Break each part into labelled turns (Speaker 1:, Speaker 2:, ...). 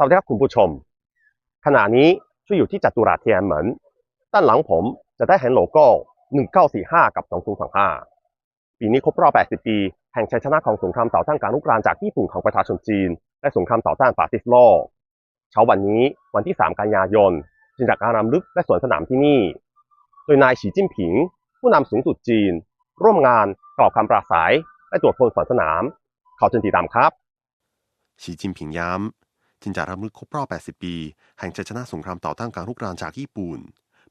Speaker 1: สวัสดีครับคุณผู้ชม ขณะนี้ช่วยอยู่ที่จัตุรัสเทียนเหมินด้านหลังผมจะได้เห็นโลโก้ 1945 กับ 2025 ปีนี้ครบรอบ 80 ปี แห่งชัยชนะของสงครามต่อต้านการลุกรานจากญี่ปุ่นของประชาชนจีน และสงครามต่อต้านฟาสซิสโลกเช้าวันนี้วันที่ 3 กันยายนจึงจากการรำลึกและสวนสนามที่นี่ โดยนายฉีจิ้นผิง ผู้นำสูงสุดจีน ร่วมงานกล่าวคำปราศัยและตรวจพลสวนสนามขอเชิญติดตามครับ
Speaker 2: สีจิ้นผิงย้ำ จึงจะรำลึกครบรอบ 80 ปี แห่งชัยชนะสงครามต่อต้านการรุกรานจากญี่ปุ่น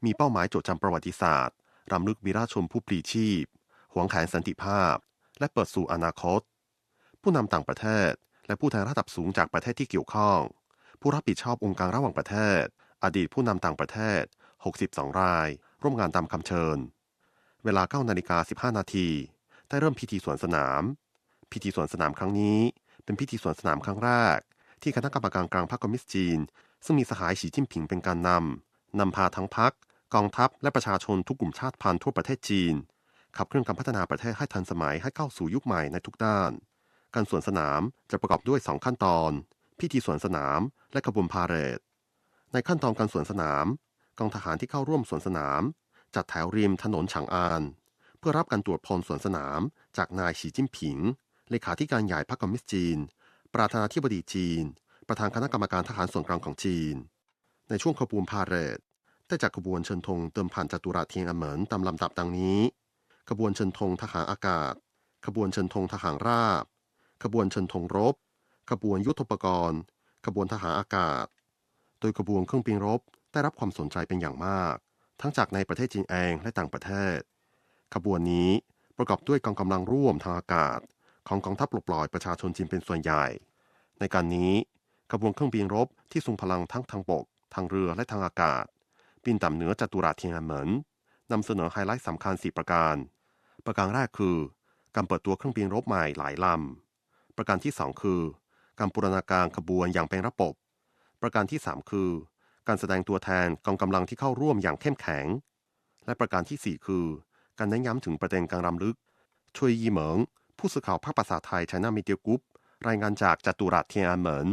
Speaker 2: มีเป้าหมายจดจำประวัติศาสตร์รำลึกวีรชนผู้ปลีชีพ หวงแขนสันติภาพ และเปิดสู่อนาคต ผู้นำต่างประเทศ และผู้แทนระดับสูงจากประเทศที่เกี่ยวข้อง ผู้รับผิดชอบองค์การระหว่างประเทศ อดีตผู้นำต่างประเทศ 62 ราย ร่วมงานตามคำเชิญ เวลา9นาฬิกา15 นาทีได้เริ่มพิธีสวนสนาม พิธีสวนสนามครั้งนี้ เป็นพิธีสวนสนามครั้งแรก ที่คณะกรรมการกลางพรรคคอมมิวนิสต์จีน ซึ่งมีสหายสีจิ้นผิงเป็นการนำนำพาทั้งพรรคกองทัพและประชาชนทุกกลุ่มชาติพันธุ์ทั่วประเทศจีน ขับเคลื่อนการพัฒนาประเทศให้ทันสมัยให้เข้าสู่ยุคใหม่ในทุกด้าน การสวนสนามจะประกอบด้วย 2 ขั้นตอน พิธีสวนสนามและขบวนพาเหรด ในขั้นตอนการสวนสนาม กองทหารที่เข้าร่วมสวนสนาม จัดแถวริมถนนฉางอาน เพื่อรับการตรวจพลสวนสนามจากนายฉีจิ้นผิง เลขาธิการใหญ่พรรคคอมมิวนิสต์จีน ประธานาธิบดีจีน ประธานคณะกรรมการทหารส่วนกลางของจีน ในช่วงขบวนพาเหรดได้จากขบวนเชิญธงเติมผ่านจัตุรัสเทียนอเหมินตามลำดับดังนี้ ขบวนเชิญธงทหารอากาศ ขบวนเชิญธงทหารราบ ขบวนเชิญธงรบ ขบวนยุทธปกรณ์ ขบวนทหารอากาศ โดยขบวนเครื่องบินรบได้รับความสนใจเป็นอย่างมาก ทั้งจากในประเทศจีนเองและต่างประเทศ ขบวนนี้ประกอบด้วยกองกำลังร่วมทางอากาศ ของกองทัพปลดปล่อยประชาชนจีนเป็นส่วนใหญ่ ในการนี้ขบวนเครื่องบินรบที่ทรงพลังทั้งทางบก ทางเรือและทางอากาศ บินต่ำเหนือจัตุรัสเทียนอันเหมินนำเสนอไฮไลท์สำคัญ 4 ประการ ประการแรกคือ การเปิดตัวเครื่องบินรบใหม่หลายลำ ประการที่ 2 คือ การบูรณาการขบวนอย่างเป็นระบบ ประการที่ 3 คือ การแสดงตัวแทนกองกำลังที่เข้าร่วมอย่างเข้มแข็ง และประการทีสี่4 คือ การเน้นย้ำถึงประเด็นการรำลึกช่วยยีเหมิง ผู้สื่อข่าวภาคภาษาไทยชนะมีเดียกรุ๊ปรายงานจากจัตุรัสเทียนอันเหมิน